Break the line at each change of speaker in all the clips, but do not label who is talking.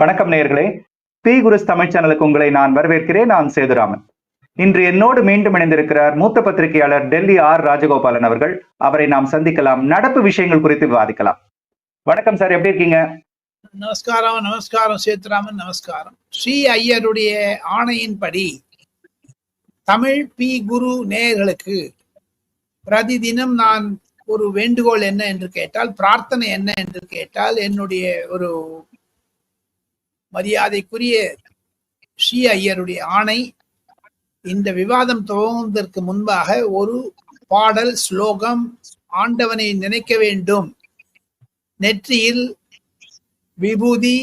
வணக்கம் நேயர்களே. பி குருஸ் தமிழ் சேனலுக்கு உங்களை நான் வரவேற்கிறேன். நான் சேதுராமன். இன்று என்னோடு மீண்டும் இணைந்திருக்கிறார் மூத்த பத்திரிகையாளர் டெல்லி ஆர் ராஜகோபாலன் அவர்கள். அவரை நாம் சந்திக்கலாம். நடப்பு விஷயங்கள் குறித்து விவாதிக்கலாம். வணக்கம் சார் எப்படி இருக்கீங்க?
நமஸ்காரம் நமஸ்காரம் சேதுராமன் நமஸ்காரம். ஸ்ரீ ஐயருடைய ஆணையின்படி தமிழ் பி குரு நேயர்களுக்கு பிரதிதினம் நான் ஒரு வேண்டுகோள் என்ன என்று கேட்டால் பிரார்த்தனை என்ன என்று கேட்டால் என்னுடைய ஒரு மரியாதைக்குரிய ஸ்ரீ ஐயருடைய ஆணை. இந்த விவாதம் துவங்குவதற்கு முன்பாக ஒரு பாடல் ஸ்லோகம் ஆண்டவனை நினைக்க வேண்டும். நெற்றியில் விபூதி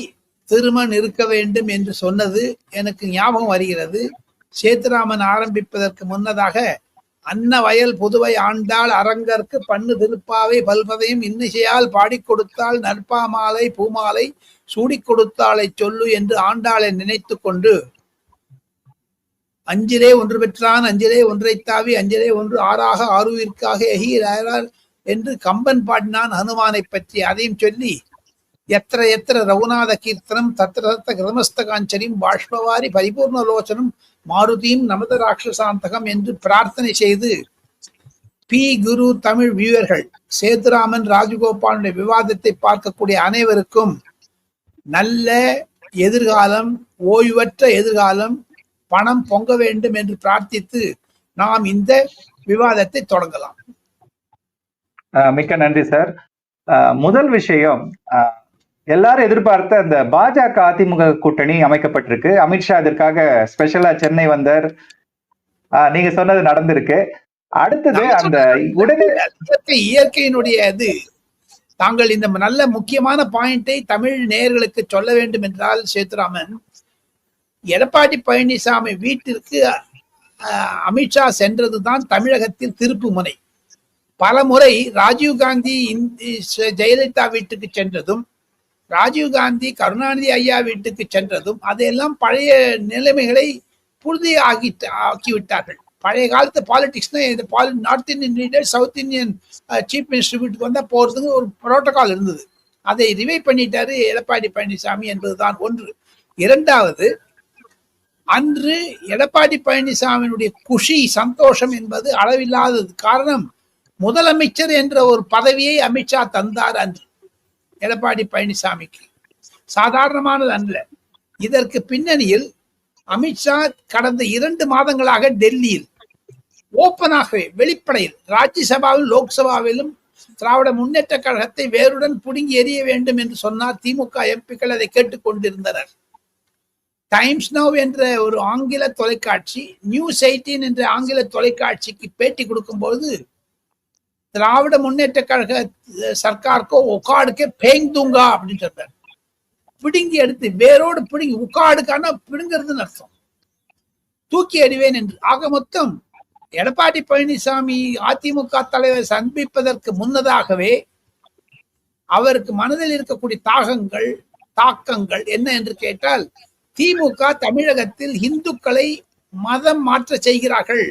திருமண் இருக்க வேண்டும் என்று சொன்னது எனக்கு ஞாபகம் வருகிறது. சேத்துராமன் ஆரம்பிப்பதற்கு முன்னதாக அன்ன வயல் புதுவை ஆண்டாள் அரங்கற்கு பண்ணு திருப்பாவை பல்வதையும் இன்னிசையால் பாடிக் நற்பா மாலை பூமாலை சூடிக் கொடுத்தாளை சொல்லு என்று ஆண்டாளை நினைத்து கொண்டு. அஞ்சிலே ஒன்று பெற்றான் அஞ்சிலே ஒன்றை தாவி அஞ்சிலே ஒன்று ஆறாக ஆறுவிற்காக எகிரார் என்று கம்பன் பாடினான் ஹனுமானை பற்றி அதையும் சொல்லி எத்திர எத்திர ரகுநாத கீர்த்தனம் தத்திர தத்த கிரமஸ்த காஞ்சனியும் பாஷ்பவாரி பரிபூர்ணலோச்சனம் மாருதியும் நமத ராட்சசாந்தகம் என்று பிரார்த்தனை செய்து பி. குரு தமிழ் வியூவர்கள் சேதுராமன் ராஜகோபாலுடைய விவாதத்தை பார்க்கக்கூடிய அனைவருக்கும் நல்ல எதிர்காலம் ஓய்வற்ற எதிர்காலம் பணம் பொங்க வேண்டும் என்று பிரார்த்தித்து நாம் இந்த விவாதத்தை தொடங்கலாம்.
மிக்க நன்றி சார். முதல் விஷயம் எல்லாரும் எதிர்பார்த்த அந்த பாஜக அதிமுக கூட்டணி அமைக்கப்பட்டிருக்கு. அமித்ஷா இதற்காக ஸ்பெஷலா சென்னை வந்தார். நீங்க சொன்னது நடந்திருக்கு. அடுத்தது அந்த உடனே
இயற்கை இயற்கையினுடைய இது. தாங்கள் இந்த நல்ல முக்கியமான பாயிண்டை தமிழ் நேயர்களுக்கு சொல்ல வேண்டும் என்றால் சேத்துராமன் எடப்பாடி பழனிசாமி வீட்டிற்கு அமித்ஷா சென்றதுதான் தமிழகத்தில் திருப்பு முனை. பல முறை ராஜீவ்காந்தி இந்த- ஜெயலலிதா வீட்டுக்கு சென்றதும் ராஜீவ்காந்தி கருணாநிதி ஐயா வீட்டுக்கு சென்றதும் அதையெல்லாம் பழைய நிலைமைகளை புரிதி ஆகி ஆக்கிவிட்டார்கள். பழைய காலத்து பாலிடிக்ஸ்னா இந்த poly north Indian leader south Indian chief minister வீட்டுக்கு வந்தால் போறதுக்கு ஒரு புரோட்டோகால் இருந்தது. அதை ரிவை பண்ணிட்டாரு எடப்பாடி பழனிசாமி என்பதுதான் ஒன்று. இரண்டாவது அன்று எடப்பாடி பழனிசாமியினுடைய குஷி சந்தோஷம் என்பது அளவில்லாதது. காரணம் முதலமைச்சர் என்ற ஒரு பதவியை அமித்ஷா தந்தார் அன்று. எடப்பாடி பழனிசாமிக்கு. சாதாரணமானது அல்ல. இதற்கு பின்னணியில் அமித்ஷா கடந்த இரண்டு மாதங்களாக டெல்லியில் ஓப்பனாகவே வெளிப்படையில் ராஜ்யசபாவில் லோக்சபாவிலும் திராவிட முன்னேற்ற கழகத்தை வேருடன் புடுங்கி எறிய வேண்டும் என்று சொன்னார் திமுக எம்பிக்கள் அதை கேட்டுக்கொண்டிருந்தனர் டைம்ஸ் நவ் என்ற ஒரு ஆங்கில தொலைக்காட்சி நியூஸ் எயிட்டீன் என்ற ஆங்கில தொலைக்காட்சிக்கு பேட்டி கொடுக்கும்போது திராவிட முன்னேற்ற கழக சர்க்காருக்கோ உக்காடுக்கே பேங்குங்கா அப்படின்னு சொல்றாரு. பிடுங்கி எடுத்து வேரோடு பிடுங்கி உக்காடுக்கான பிடுங்கிறதுன்னு அர்த்தம். தூக்கி எறிவேன் என்று. ஆக மொத்தம் எடப்பாடி பழனிசாமி அதிமுக தலைவர் சந்திப்பதற்கு முன்னதாகவே அவருக்கு மனதில் இருக்கக்கூடிய தாகங்கள் தாக்கங்கள் என்ன என்று கேட்டால் திமுக தமிழகத்தில் இந்துக்களை மதம் மாற்ற செய்கிறார்கள்.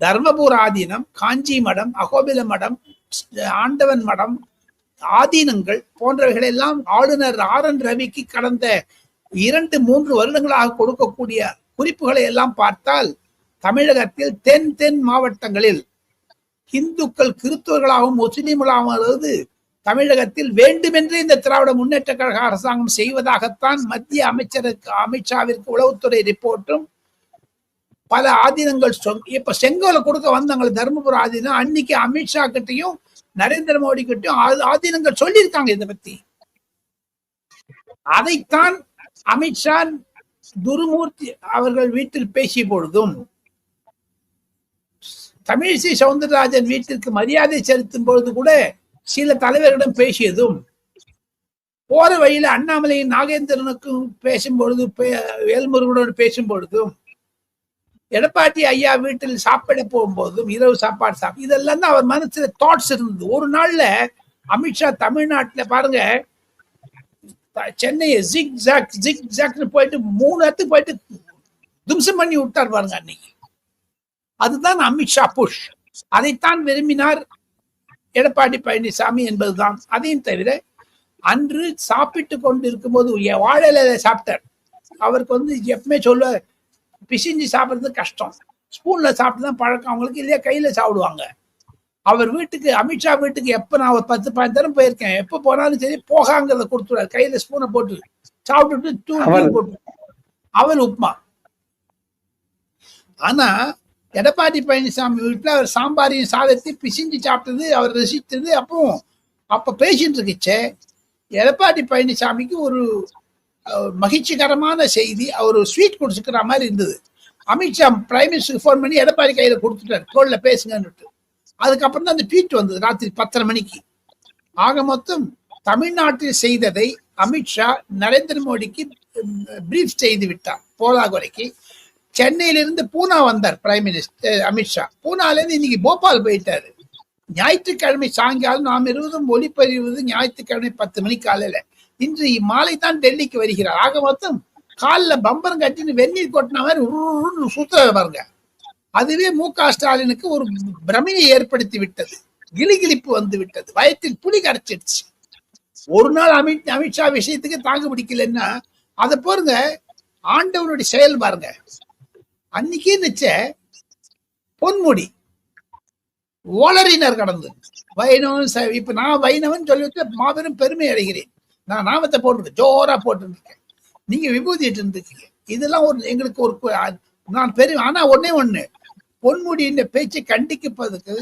தர்மபுர ஆதீனம் காஞ்சி மடம் அகோபில மடம் ஆண்டவன் மடம் ஆதீனங்கள் போன்றவைகளெல்லாம் ஆளுநர் ஆர் என் ரவிக்கு கடந்த இரண்டு மூன்று வருடங்களாக கொடுக்கக்கூடிய குறிப்புகளை எல்லாம் பார்த்தால் தமிழகத்தில் தென் தென் மாவட்டங்களில் இந்துக்கள் கிறிஸ்தவர்களாகவும் முஸ்லிம்களாகவும் அதாவது தமிழகத்தில் வேண்டுமென்றே இந்த திராவிட முன்னேற்ற கழக அரசாங்கம் செய்வதாகத்தான் மத்திய அமைச்சருக்கு அமித்ஷாவிற்கு உளவுத்துறை ரிப்போர்ட்டும் பல ஆதீனங்கள் இப்ப செங்கோலை கொடுக்க வந்தாங்க தர்மபுர ஆதீனம் அன்னைக்கு அமித்ஷா கிட்டையும் நரேந்திர மோடி கிட்டையும் ஆதீனங்கள் சொல்லியிருக்காங்க இதை பத்தி. அதைத்தான் அமித்ஷா துருமூர்த்தி அவர்கள் வீட்டில் பேசிய பொழுதும் தமிழிசை சவுந்தரராஜன் வீட்டிற்கு மரியாதை செலுத்தும் பொழுது கூட சில தலைவர்களிடம் பேசியதும் போற வழியில அண்ணாமலை நாகேந்திரனுக்கும் பேசும் பொழுது பே- வேல்முருகனோடு பேசும் பொழுதும் எடப்பாடி ஐயா வீட்டில் சாப்பிட போகும்போதும் இரவு சாப்பாடு சாப்பிட இதெல்லாம் தான் அவர் மனசுல தாட்ஸ் இருந்தது. ஒரு நாள்ல அமித்ஷா தமிழ்நாட்டுல பாருங்க சென்னையை ஜிக் ஜாக் ஜிக் ஜாக்னு போயிட்டு மூணு இடத்துக்கு போயிட்டு தும்சம் பண்ணி விட்டார் பாருங்க அன்னைக்கு. அதுதான் அமித்ஷா புஷ் அதைத்தான் விரும்பினார் எடப்பாடி பழனிசாமி என்பதுதான். அதையும் தவிர அன்று சாப்பிட்டு கொண்டு இருக்கும்போது என் வாழை சாப்பிட்டார். அவருக்கு வந்து எப்பவுமே சொல்லுவார் பிசிஞ்சு சாப்பிடுறது கஷ்டம். ஸ்பூன்ல சாப்பிட்டு தான் பழக்கம் அவங்களுக்கு இல்லையா? கையில சாப்பிடுவாங்க. அவர் வீட்டுக்கு அமித்ஷா வீட்டுக்கு எப்ப நான் ஒரு பத்து பதினஞ்சு தரம் போயிருக்கேன். எப்ப போனாலும் சரி போகாங்கிறத கொடுத்துருவாரு. கையில ஸ்பூனை போட்டு சாப்பிட்டுட்டு
அவல்.
போட்டு. அவல் உப்புமா. ஆனா எடப்பாடி பழனிசாமி வீட்டுல அவர் சாம்பாரையும் சாதத்தையும் பிசிஞ்சு சாப்பிட்டது அவர் ரசித்தது அப்போ அப்ப பேசிட்டு இருக்குச்சே எடப்பாடி பழனிசாமிக்கு ஒரு மகிழ்ச்சிகரமான செய்தி அவர் ஸ்வீட் கொடுத்துக்கிற மாதிரி இருந்தது. அமித்ஷா பிரைம் மினிஸ்டருக்கு ஃபோன் பண்ணி எடப்பாடி கையில் கொடுத்துட்டார் தோல்ல பேசுங்கன்னுட்டு. அதுக்கப்புறம் தான் அந்த ட்வீட் வந்தது ராத்திரி பத்தரை மணிக்கு. ஆக மொத்தம் தமிழ்நாட்டில் செய்ததை அமித்ஷா நரேந்திர மோடிக்கு பிரீஃப் செய்து விட்டார் போதாகுறைக்கு சென்னையிலிருந்து பூனா வந்தார் பிரைம் மினிஸ்டர் அமித்ஷா பூனாலேருந்து இன்னைக்கு போபால் போயிட்டாரு. ஞாயிற்றுக்கிழமை சாயங்காலம் நாம் இருவதும் ஒளிப்பதிவது ஞாயிற்றுக்கிழமை பத்து மணி காலையில். இன்று மாலை தான் டெல்லிக்கு வருகிறார். ஆக மொத்தம் காலில் பம்பரம் கட்டின்னு வெந்நீர் கொட்டின மாதிரி உருன்னு சுத்துறாரு பாருங்க. அதுவே மு க ஸ்டாலினுக்கு ஒரு பிரமையை ஏற்படுத்தி விட்டது. கிளிகிளிப்பு வந்து விட்டது. வயத்தில் புலி கரைச்சிடுச்சு. ஒரு நாள் அமித் அமித்ஷா விஷயத்துக்கு தாங்க பிடிக்கலன்னா அதை பாருங்க ஆண்டவனுடைய செயல் பாருங்க. அன்னைக்கு நிச்ச பொன்முடி ஓலரினர் கடந்து வைணவன் இப்ப நான் வைணவன் சொல்லிட்டு மாபெரும் பெருமை அடைகிறேன். நான் நாமத்தை போட்டுருக்கேன் ஜோரா போட்டுருக்கேன். நீங்க விபூதி இருக்கீங்க இதெல்லாம் ஒரு எங்களுக்கு ஒரு நான் பெரும் ஆனா ஒண்ணே ஒண்ணு. பொன்முடியின் பேச்சை கண்டிக்கப்பதுக்கு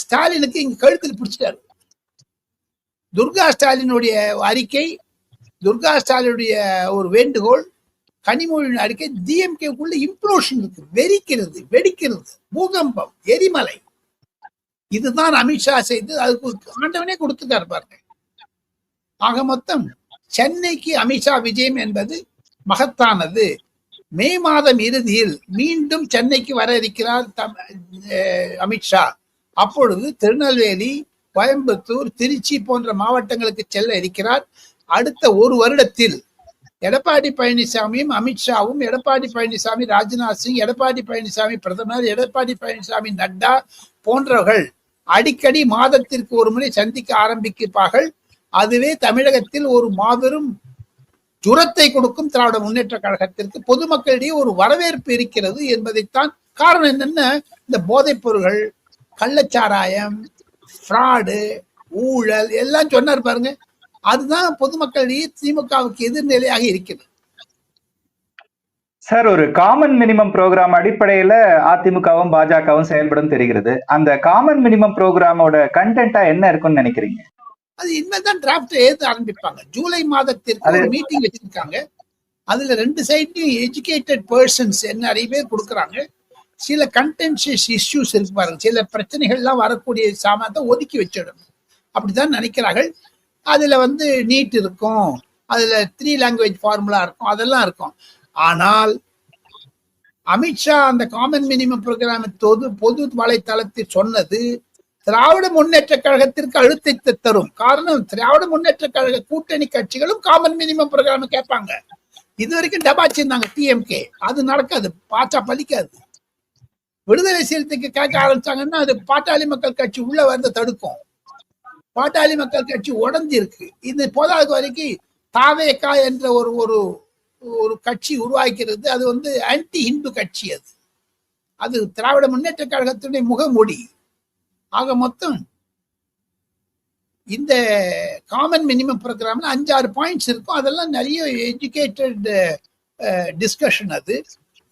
ஸ்டாலினுக்கு இங்க கழுத்தில் பிடிச்சிட்டாரு. துர்கா ஸ்டாலினுடைய அறிக்கை துர்கா ஸ்டாலினுடைய ஒரு வேண்டுகோள் கனிமொழியின் அறிக்கை டிஎம்கேக்குள்ள இம்ப்ளோஷன் இருக்கு. வெடிக்கிறது வெடிக்கிறது பூகம்பம் எரிமலை. இதுதான் அமித்ஷா செய்து அதுக்கு ஆண்டவனே கொடுத்துட்டாரு பாருங்க. ஆக மொத்தம் சென்னைக்கு அமித்ஷா விஜயம் என்பது மகத்தானது. மே மாதம் இறுதியில் மீண்டும் சென்னைக்கு வர இருக்கிறார் அமித்ஷா. அப்பொழுது திருநெல்வேலி கோயம்புத்தூர் திருச்சி போன்ற மாவட்டங்களுக்கு செல்ல இருக்கிறார். அடுத்த ஒரு வருடத்தில் எடப்பாடி பழனிசாமியும் அமித்ஷாவும் எடப்பாடி பழனிசாமி ராஜ்நாத் சிங் எடப்பாடி பழனிசாமி பிரதமர் எடப்பாடி பழனிசாமி நட்டா போன்றவர்கள் அடிக்கடி மாதத்திற்கு ஒரு முறை சந்திக்க ஆரம்பிப்பார்கள். அதுவே தமிழகத்தில் ஒரு மாபெரும் ஜுரத்தை கொடுக்கும் திராவிட முன்னேற்ற கழகத்திற்கு பொதுமக்களிடையே ஒரு வரவேற்பு இருக்கிறது என்பதைத்தான் காரணம் என்னன்னா? இந்த போதைப் பொருள்கள் கள்ளச்சாராயம் ஃப்ராடு ஊழல் எல்லாம் சொன்னார் பாருங்க. அதுதான் பொதுமக்களிடையே திமுகவுக்கு எதிர்நிலையாக இருக்கிறது.
சார் ஒரு காமன் மினிமம் ப்ரோக்ராம் அடிப்படையில அதிமுகவும் பாஜகவும் செயல்படும் தெரிகிறது. அந்த காமன் மினிமம் ப்ரோக்ராமோட கண்டென்ட்டா என்ன இருக்கும்னு நினைக்கிறீங்க?
அது இனிமேதான் டிராஃப்ட் எழுத ஆரம்பிப்பாங்க. ஜூலை மாதத்திற்கு ஒரு மீட்டிங் வச்சிருக்காங்க. அதுல ரெண்டு சைட்லயும் எஜுகேட்டட் பர்சன்ஸ் என்ன நிறைய பேர் கொடுக்குறாங்க. சில கண்டென்ஷியஸ் இஷ்யூஸ் இருக்கு பாருங்க. சில பிரச்சனைகள்லாம் வரக்கூடிய சாமானத்தை ஒதுக்கி வச்சிடணும். அப்படிதான் நினைக்கிறார்கள். அதுல வந்து நீட் இருக்கும். அதுல த்ரீ லாங்குவேஜ் ஃபார்முலா இருக்கும். அதெல்லாம் இருக்கும். ஆனால் அமித்ஷா அந்த காமன் மினிமம் ப்ரோக்ராம் பொது பொது வலைத்தளத்தில் சொன்னது திராவிட முன்னேற்ற கழகத்திற்கு அழுத்தத்தை தரும். காரணம் திராவிட முன்னேற்ற கழக கூட்டணி கட்சிகளும் காமன் மினிமம் ப்ரோக்ராம் கேட்பாங்க. இது வரைக்கும் டபாச்சிருந்தாங்க டிஎம்கே அது நடக்காது பாச்சா பலிக்காது. விடுதலை சீர்த்துக்கு கேட்க ஆரம்பிச்சாங்கன்னா அது பாட்டாளி மக்கள் கட்சி உள்ள வந்து தடுக்கும். பாட்டாளி மக்கள் கட்சி உடஞ்சிருக்கு. இது போதாது வரைக்கும் தாவேகா என்ற ஒரு ஒரு ஒரு கட்சி உருவாக்கிறது. அது வந்து ஆன்டி இந்து கட்சி அது. அது திராவிட முன்னேற்ற கழகத்தினுடைய முகமூடி. ஆக மொத்தம் இந்த காமன் மினிமம் ப்ரோக்ராம்ல அஞ்சாறு பாயிண்ட்ஸ் இருக்கும். அதெல்லாம் நிறைய எஜுகேட்டட் டிஸ்கஷன் அது.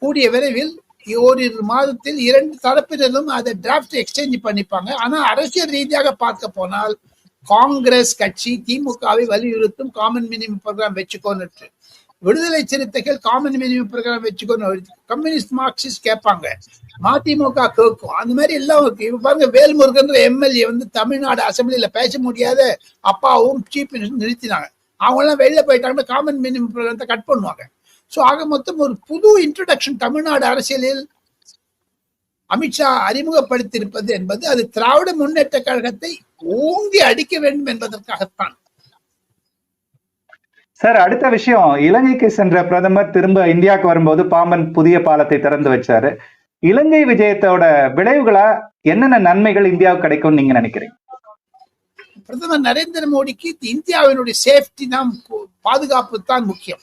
கூடிய விரைவில் ஓரிரு மாதத்தில் இரண்டு தரப்பினரும் அதை டிராஃப்ட் எக்ஸ்சேஞ்ச் பண்ணிப்பாங்க. ஆனால் அரசியல் ரீதியாக பார்க்க போனால் காங்கிரஸ் கட்சி திமுகவை வலியுறுத்தும் காமன் மினிமம் ப்ரோக்ராம் வச்சுக்கோன்னு விடுதலை சிறுத்தைகள் காமன் மினிமம் பிரகாரம் வச்சுக்கோன்னு கம்யூனிஸ்ட் மார்க்சிஸ்ட் கேட்பாங்க மதிமுக கேட்கும் அந்த மாதிரி எல்லாம் இப்ப பாருங்க வேல்முருகன்ற எம்எல்ஏ வந்து தமிழ்நாடு அசம்பிளியில பேச முடியாத அப்பாவும் சீஃப் மினிஸ்டர் நிறுத்தினாங்க. அவங்க எல்லாம் வெளில போயிட்டாங்கன்னா காமன் மினிமம் பிரகாரத்தை கட் பண்ணுவாங்க. ஸோ ஆக மொத்தம் ஒரு புது இன்ட்ரடக்ஷன் தமிழ்நாடு அரசியலில் அமித்ஷா அறிமுகப்படுத்தியிருப்பது என்பது அது திராவிட முன்னேற்ற கழகத்தை ஓங்கி அடிக்க வேண்டும் என்பதற்காகத்தான்.
சார் அடுத்த விஷயம். இலங்கைக்கு சென்ற பிரதமர் திரும்ப இந்தியாவுக்கு வரும்போது பாம்பன் புதிய பாலத்தை திறந்து வச்சாரு. இலங்கை விஜயத்தோட விளைவுகளா என்னென்ன நன்மைகள் இந்தியாவுக்கு கிடைக்கும் நீங்க நினைக்கிறீங்க?
பிரதமர் நரேந்திர மோடிக்கு இந்தியாவினுடைய சேஃப்டி தான் பாதுகாப்பு தான் முக்கியம்.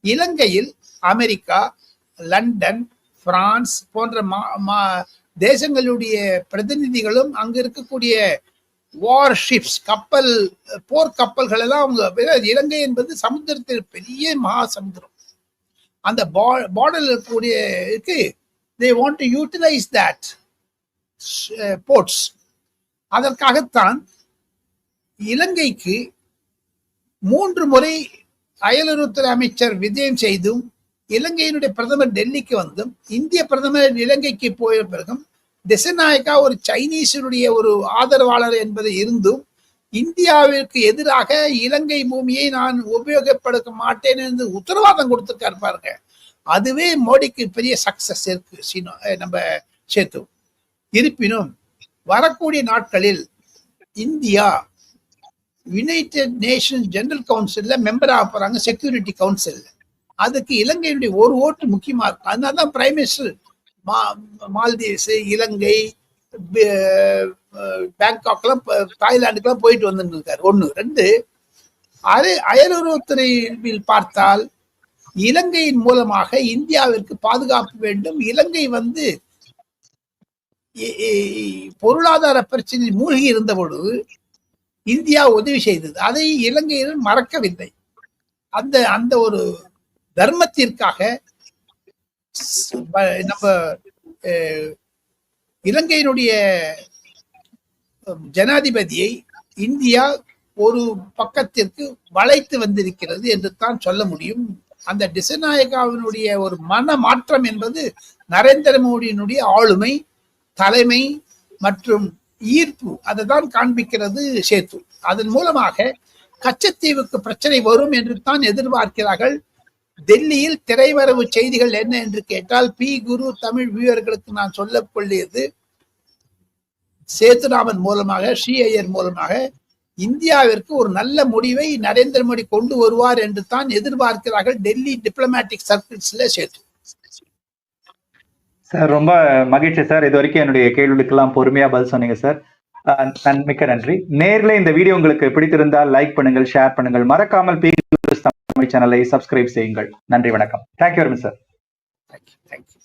இலங்கையில் அமெரிக்கா லண்டன் பிரான்ஸ் போன்ற மா- மா- தேசங்களுடைய பிரதிநிதிகளும் அங்க இருக்கக்கூடிய வார் ஷிப்ஸ் கப்பல் போர் கப்பல்கள் எல்லாம் அவங்க இலங்கை என்பது சமுத்திரத்தில் பெரிய மகா சமுத்திரம் அந்த பார்டர்ல இருக்கக்கூடிய இருக்கு they want to utilise that ports அதற்காகத்தான் இலங்கைக்கு மூன்று முறை அயலுறவுத்துறை அமைச்சர் விஜயம் செய்தும் இலங்கையினுடைய பிரதமர் டெல்லிக்கு வந்தும் இந்திய பிரதமர் இலங்கைக்கு போய பிறகும் திசைநாயக்கா ஒரு சைனீஸினுடைய ஒரு ஆதரவாளர் என்பது இருந்தும் இந்தியாவிற்கு எதிராக இலங்கை பூமியை நான் உபயோகப்படுத்த மாட்டேன் என்று உத்தரவாதம் கொடுத்துருக்காரு பாருங்க. அதுவே மோடிக்கு பெரிய சக்சஸ் இருக்கு சீனோ நம்ம சேத்து. இருப்பினும் வரக்கூடிய நாட்களில் இந்தியா யுனைடெட் நேஷன் ஜெனரல் கவுன்சிலில் மெம்பர் ஆக போறாங்க செக்யூரிட்டி கவுன்சில் அதுக்கு இலங்கையினுடைய ஒரு ஓட்டு முக்கியமா இருக்கும் அதனால தான் பிரைம் மினிஸ்டர் மா மால்தீவ்ஸ் இலங்கை பேங்காக்லாம் ப- தாய்லாந்துக்கெல்லாம் போயிட்டு வந்துட்டு இருக்காரு ஒண்ணு. ரெண்டு அரை அயலுறவுத்துறையில் பார்த்தால் இலங்கையின் மூலமாக இந்தியாவிற்கு பாதுகாப்பு வேண்டும். இலங்கை வந்து பொருளாதார பிரச்சனையில் மூழ்கி இருந்த பொழுது இந்தியா உதவி செய்தது. அதை இலங்கையில் மறக்கவில்லை. அந்த அந்த ஒரு தர்மத்திற்காக நம்ம இலங்கையினுடைய ஜனாதிபதியை இந்தியா ஒரு பக்கத்திற்கு வளைத்து வந்திருக்கிறது என்று தான் சொல்ல முடியும். அந்த டிசநாயகாவினுடைய ஒரு மன மாற்றம் என்பது நரேந்திர மோடியினுடைய ஆளுமை தலைமை மற்றும் ஈர்ப்பு. அதை தான் காண்பிக்கிறது சேத்து. அதன் மூலமாக கச்சத்தீவுக்கு பிரச்சனை வரும் என்று தான் எதிர்பார்க்கிறார்கள். டெல்லியில் திரைவரவு செய்திகள் என்ன என்று கேட்டால் பி. குரு தமிழ் வியூவர்களுக்கு நான் சொல்ல கொள்ளியது சேத்துராமன் மூலமாக ஸ்ரீ ஐயர் மூலமாக இந்தியாவிற்கு ஒரு நல்ல முடிவை நரேந்திர மோடி கொண்டு வருவார் என்று தான் எதிர்பார்க்கிறார்கள் டெல்லி டிப்ளமேட்டிக் சர்க்கிள்ஸ்ல சேர்த்து
சார் ரொம்ப மகிழ்ச்சி சார். இது வரைக்கும் என்னுடைய கேள்விகளுக்கெல்லாம் பொறுமையா பதில் சொன்னீங்க சார். மிக்க நன்றி. நேர்ல இந்த வீடியோ உங்களுக்கு பிடித்திருந்தால் லைக் பண்ணுங்கள் ஷேர் பண்ணுங்கள். மறக்காமல் பி தமிழ் சேனலை சப்ஸ்கிரைப் செய்யுங்கள். நன்றி வணக்கம். Thank you very much sir
thank you thank you